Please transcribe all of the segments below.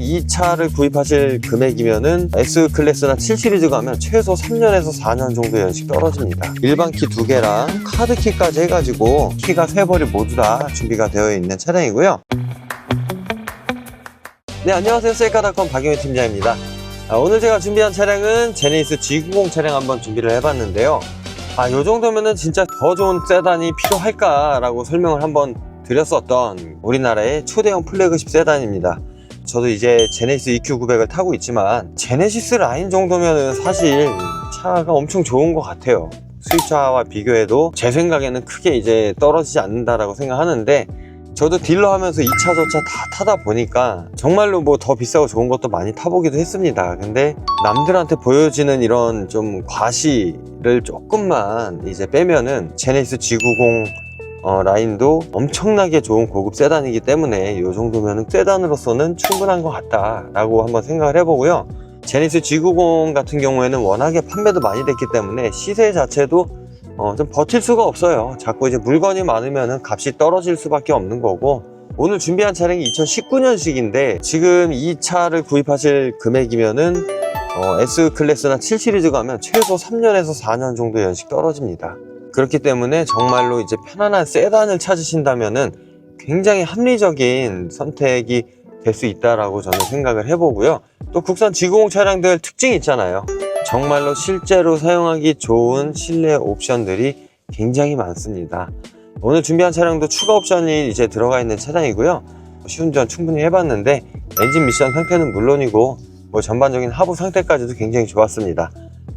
이 차를 구입하실 금액이면은 S 클래스나 7 시리즈 가면 최소 3년에서 4년 정도 연식 떨어집니다. 일반 키 두 개랑 카드 키까지 해가지고 키가 세 벌이 모두 다 준비가 되어 있는 차량이고요. 네, 안녕하세요. 셀카닷컴 박영희 팀장입니다. 아, 오늘 제가 준비한 차량은 제네시스 G90 차량 한번 준비를 해봤는데요. 아, 요 정도면은 진짜 더 좋은 세단이 필요할까라고 설명을 한번 드렸었던 우리나라의 초대형 플래그십 세단입니다. 저도 이제 제네시스 EQ900을 타고 있지만 제네시스 라인 정도면은 사실 차가 엄청 좋은 것 같아요. 수입차와 비교해도 제 생각에는 크게 이제 떨어지지 않는다라고 생각하는데 저도 딜러 하면서 2차 저차 다 타다 보니까 정말로 뭐 더 비싸고 좋은 것도 많이 타보기도 했습니다. 근데 남들한테 보여지는 이런 좀 과시를 조금만 이제 빼면은 제네시스 G90 어, 라인도 엄청나게 좋은 고급 세단이기 때문에 이 정도면 세단으로서는 충분한 것 같다라고 한번 생각을 해보고요. 제니스 G90 같은 경우에는 워낙에 판매도 많이 됐기 때문에 시세 자체도 어, 좀 버틸 수가 없어요. 자꾸 이제 물건이 많으면 값이 떨어질 수밖에 없는 거고 오늘 준비한 차량이 2019년식인데 지금 이 차를 구입하실 금액이면은 어, S 클래스나 7 시리즈 가면 최소 3년에서 4년 정도 연식 떨어집니다. 그렇기 때문에 정말로 이제 편안한 세단을 찾으신다면은 굉장히 합리적인 선택이 될 수 있다라고 저는 생각을 해보고요. 또 국산 G90 차량들 특징이 있잖아요. 정말로 실제로 사용하기 좋은 실내 옵션들이 굉장히 많습니다. 오늘 준비한 차량도 추가 옵션이 이제 들어가 있는 차량이고요. 시운전 충분히 해봤는데 엔진 미션 상태는 물론이고 뭐 전반적인 하부 상태까지도 굉장히 좋았습니다.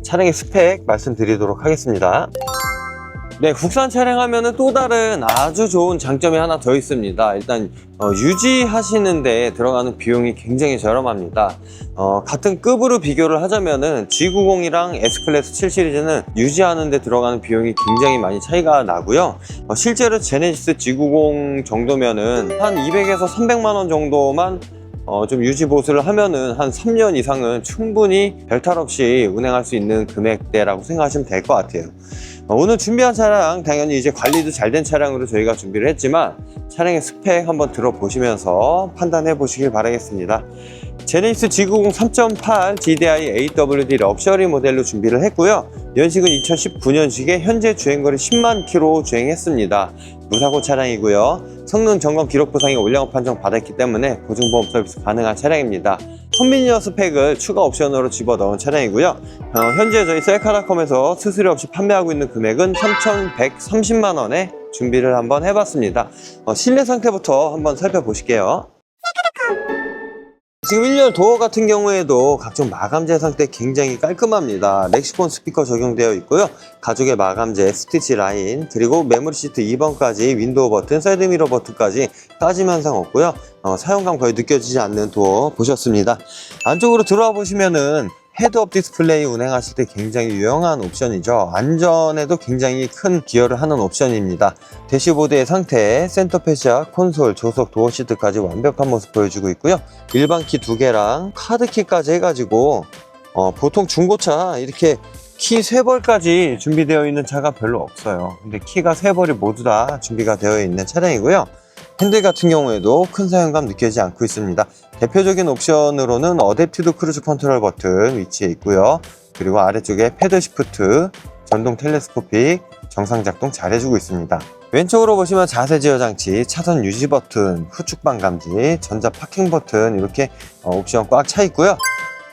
차량의 스펙 말씀드리도록 하겠습니다. 네, 국산 차량 하면은 또 다른 아주 좋은 장점이 하나 더 있습니다. 일단 어, 유지하시는 데 들어가는 비용이 굉장히 저렴합니다. 어, 같은 급으로 비교를 하자면은 G90이랑 S클래스 7 시리즈는 유지하는 데 들어가는 비용이 굉장히 많이 차이가 나고요. 어, 실제로 제네시스 G90 정도면은 한 200에서 300만 원 정도만 어, 좀 유지 보수를 하면은 한 3년 이상은 충분히 별탈 없이 운행할 수 있는 금액대라고 생각하시면 될 것 같아요. 어, 오늘 준비한 차량 당연히 이제 관리도 잘 된 차량으로 저희가 준비를 했지만 차량의 스펙 한번 들어보시면서 판단해 보시길 바라겠습니다. 제네시스 G90 3.8 GDI AWD 럭셔리 모델로 준비를 했고요. 연식은 2019년식에 현재 주행거리 10만 킬로 주행했습니다. 무사고 차량이고요. 성능 점검 기록 보상이 올영업 판정 받았기 때문에 보증보험 서비스 가능한 차량입니다. 컨비니어 스펙을 추가 옵션으로 집어넣은 차량이고요. 어, 현재 저희 셀카닷컴에서 수수료 없이 판매하고 있는 금액은 3,130만 원에 준비를 한번 해봤습니다. 어, 실내 상태부터 한번 살펴보실게요. 지금 1열 도어 같은 경우에도 각종 마감재 상태 굉장히 깔끔합니다. 렉시콘 스피커 적용되어 있고요. 가죽의 마감재, 스티치 라인, 그리고 메모리 시트 2번까지 윈도우 버튼, 사이드 미러 버튼까지 까짐 현상 없고요. 어, 사용감 거의 느껴지지 않는 도어 보셨습니다. 안쪽으로 들어와 보시면은 헤드업 디스플레이 운행하실 때 굉장히 유용한 옵션이죠. 안전에도 굉장히 큰 기여를 하는 옵션입니다. 대시보드의 상태, 센터 패시아, 콘솔, 조석, 도어 시트까지 완벽한 모습 보여주고 있고요. 일반 키 두 개랑 카드 키까지 해가지고 어, 보통 중고차 이렇게 키 세 벌까지 준비되어 있는 차가 별로 없어요. 근데 키가 세 벌이 모두 다 준비가 되어 있는 차량이고요. 핸들 같은 경우에도 큰 사용감 느껴지지 않고 있습니다. 대표적인 옵션으로는 어댑티브 크루즈 컨트롤 버튼 위치해 있고요. 그리고 아래쪽에 패드 시프트, 전동 텔레스코픽, 정상 작동 잘 해주고 있습니다. 왼쪽으로 보시면 자세 제어 장치, 차선 유지 버튼, 후축방 감지, 전자 파킹 버튼 이렇게 어, 옵션 꽉 차 있고요.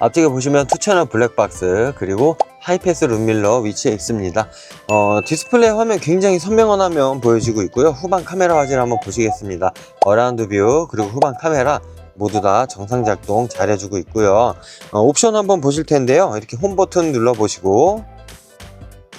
앞쪽에 보시면 투 채널 블랙박스 그리고 하이패스 룸밀러 위치해 있습니다. 어, 디스플레이 화면 굉장히 선명한 화면 보여지고 있고요. 후방 카메라 화질 한번 보시겠습니다. 어라운드 뷰 그리고 후방 카메라 모두 다 정상 작동 잘 해주고 있고요. 어, 옵션 한번 보실 텐데요. 이렇게 홈 버튼 눌러 보시고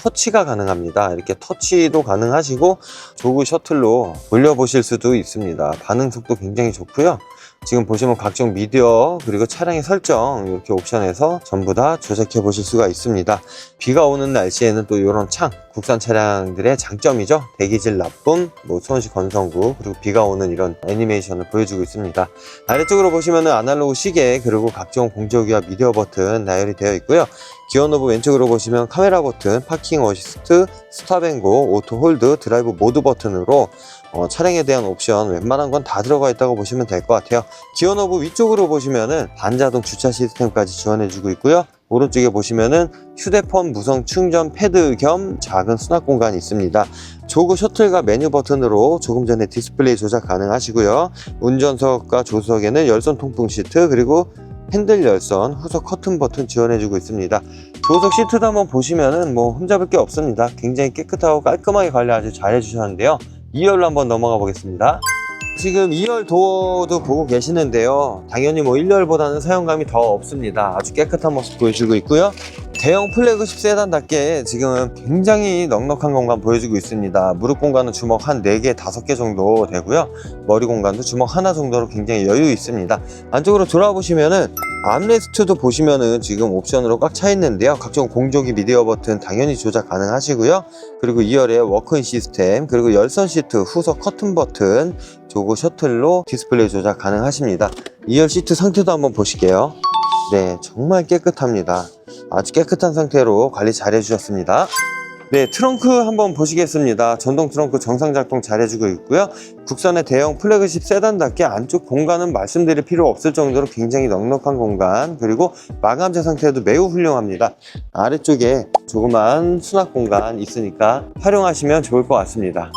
터치가 가능합니다. 이렇게 터치도 가능하시고 조그 셔틀로 돌려 보실 수도 있습니다. 반응 속도 굉장히 좋고요. 지금 보시면 각종 미디어 그리고 차량의 설정 이렇게 옵션에서 전부 다 조작해 보실 수가 있습니다. 비가 오는 날씨에는 또 이런 창 국산 차량들의 장점이죠. 대기질 나쁨, 뭐 수원시 건성구, 그리고 비가 오는 이런 애니메이션을 보여주고 있습니다. 아래쪽으로 보시면은 아날로그 시계, 그리고 각종 공조기와 미디어 버튼 나열이 되어 있고요. 기어 노브 왼쪽으로 보시면 카메라 버튼, 파킹 어시스트, 스탑앤고, 오토 홀드, 드라이브 모드 버튼으로 어, 차량에 대한 옵션 웬만한 건 다 들어가 있다고 보시면 될 것 같아요. 기어 노브 위쪽으로 보시면은 반자동 주차 시스템까지 지원해주고 있고요. 오른쪽에 보시면은 휴대폰 무선 충전 패드 겸 작은 수납 공간이 있습니다. 조그 셔틀과 메뉴 버튼으로 조금 전에 디스플레이 조작 가능하시고요. 운전석과 조수석에는 열선 통풍 시트 그리고 핸들 열선, 후석 커튼 버튼 지원해주고 있습니다. 조석 시트도 한번 보시면은 뭐 흠잡을 게 없습니다. 굉장히 깨끗하고 깔끔하게 관리 아주 잘 해주셨는데요. 2열로 한번 넘어가 보겠습니다. 지금 2열 도어도 보고 계시는데요. 당연히 뭐 1열보다는 사용감이 더 없습니다. 아주 깨끗한 모습 보여주고 있고요. 대형 플래그십 세단답게 지금 굉장히 넉넉한 공간 보여주고 있습니다. 무릎 공간은 주먹 한 4개, 5개 정도 되고요. 머리 공간도 주먹 하나 정도로 굉장히 여유 있습니다. 안쪽으로 돌아 보시면은 암레스트도 보시면은 지금 옵션으로 꽉 차 있는데요. 각종 공조기 미디어 버튼 당연히 조작 가능하시고요. 그리고 2열에 워크인 시스템, 그리고 열선 시트, 후석 커튼 버튼, 조그 셔틀로 디스플레이 조작 가능하십니다. 2열 시트 상태도 한번 보실게요. 네, 정말 깨끗합니다. 아주 깨끗한 상태로 관리 잘 해주셨습니다. 네, 트렁크 한번 보시겠습니다. 전동 트렁크 정상 작동 잘 해주고 있고요. 국산의 대형 플래그십 세단답게 안쪽 공간은 말씀드릴 필요 없을 정도로 굉장히 넉넉한 공간 그리고 마감재 상태도 매우 훌륭합니다. 아래쪽에 조그만 수납 공간 있으니까 활용하시면 좋을 것 같습니다.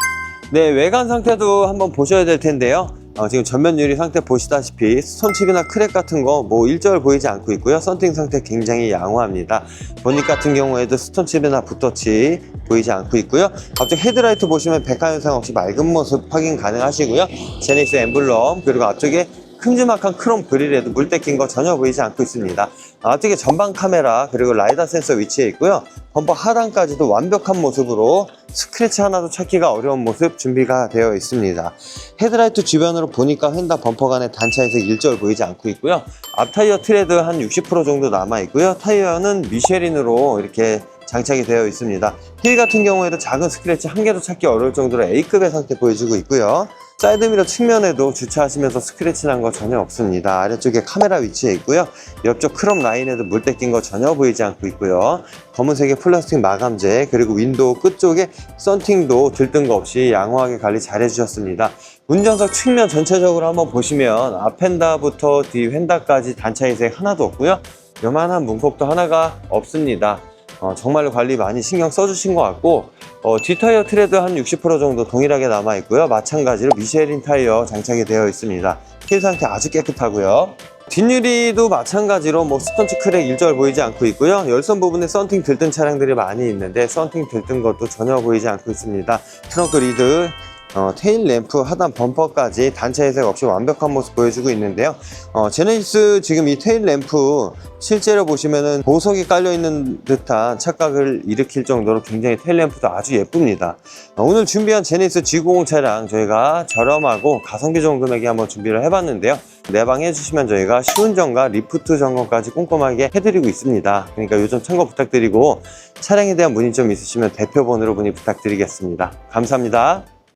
네, 외관 상태도 한번 보셔야 될 텐데요. 어, 지금 전면 유리 상태 보시다시피 스톤칩이나 크랙 같은 거 뭐 일절 보이지 않고 있고요. 썬팅 상태 굉장히 양호합니다. 보닉 같은 경우에도 스톤칩이나 붓터치 보이지 않고 있고요. 앞쪽 헤드라이트 보시면 백화 현상 없이 맑은 모습 확인 가능하시고요. 제네시스 엠블럼 그리고 앞쪽에 큼지막한 크롬 그릴에도 물 떼낀 거 전혀 보이지 않고 있습니다. 앞쪽에 전방 카메라 그리고 라이다 센서 위치해 있고요. 범퍼 하단까지도 완벽한 모습으로 스크래치 하나도 찾기가 어려운 모습 준비가 되어 있습니다. 헤드라이트 주변으로 보니까 휀다 범퍼 간의 단차에서 일절 보이지 않고 있고요. 앞 타이어 트레드 한 60% 정도 남아 있고요. 타이어는 미쉐린으로 이렇게 장착이 되어 있습니다. 힐 같은 경우에도 작은 스크래치 한 개도 찾기 어려울 정도로 A급의 상태 보여주고 있고요. 사이드미러 측면에도 주차하시면서 스크래치 난 거 전혀 없습니다. 아래쪽에 카메라 위치해 있고요. 옆쪽 크롬 라인에도 물 떼낀 거 전혀 보이지 않고 있고요. 검은색의 플라스틱 마감재 그리고 윈도우 끝쪽에 썬팅도 들뜬 거 없이 양호하게 관리 잘 해주셨습니다. 운전석 측면 전체적으로 한번 보시면 앞펜다부터 뒤 휀다까지 단차 이색 하나도 없고요. 요만한 문콕도 하나가 없습니다. 어, 정말로 관리 많이 신경 써주신 것 같고 어, 뒷타이어 트레드 한 60% 정도 동일하게 남아 있고요. 마찬가지로 미쉐린 타이어 장착이 되어 있습니다. 힐 상태 아주 깨끗하고요. 뒷유리도 마찬가지로 뭐 스톤치 크랙 일절 보이지 않고 있고요. 열선 부분에 썬팅 들뜬 차량들이 많이 있는데 썬팅 들뜬 것도 전혀 보이지 않고 있습니다. 트렁크 리드 어, 테일 램프 하단 범퍼까지 단차 해색 없이 완벽한 모습 보여주고 있는데요. 어, 제네시스 지금 이 테일 램프 실제로 보시면은 보석이 깔려 있는 듯한 착각을 일으킬 정도로 굉장히 테일 램프도 아주 예쁩니다. 어, 오늘 준비한 제네시스 G90 차량 저희가 저렴하고 가성비 좋은 금액에 한번 준비를 해봤는데요. 내방 해 주시면 저희가 시운전과 리프트 점검까지 꼼꼼하게 해드리고 있습니다. 그러니까 요즘 참고 부탁드리고 차량에 대한 문의 좀 있으시면 대표번호로 문의 부탁드리겠습니다. 감사합니다.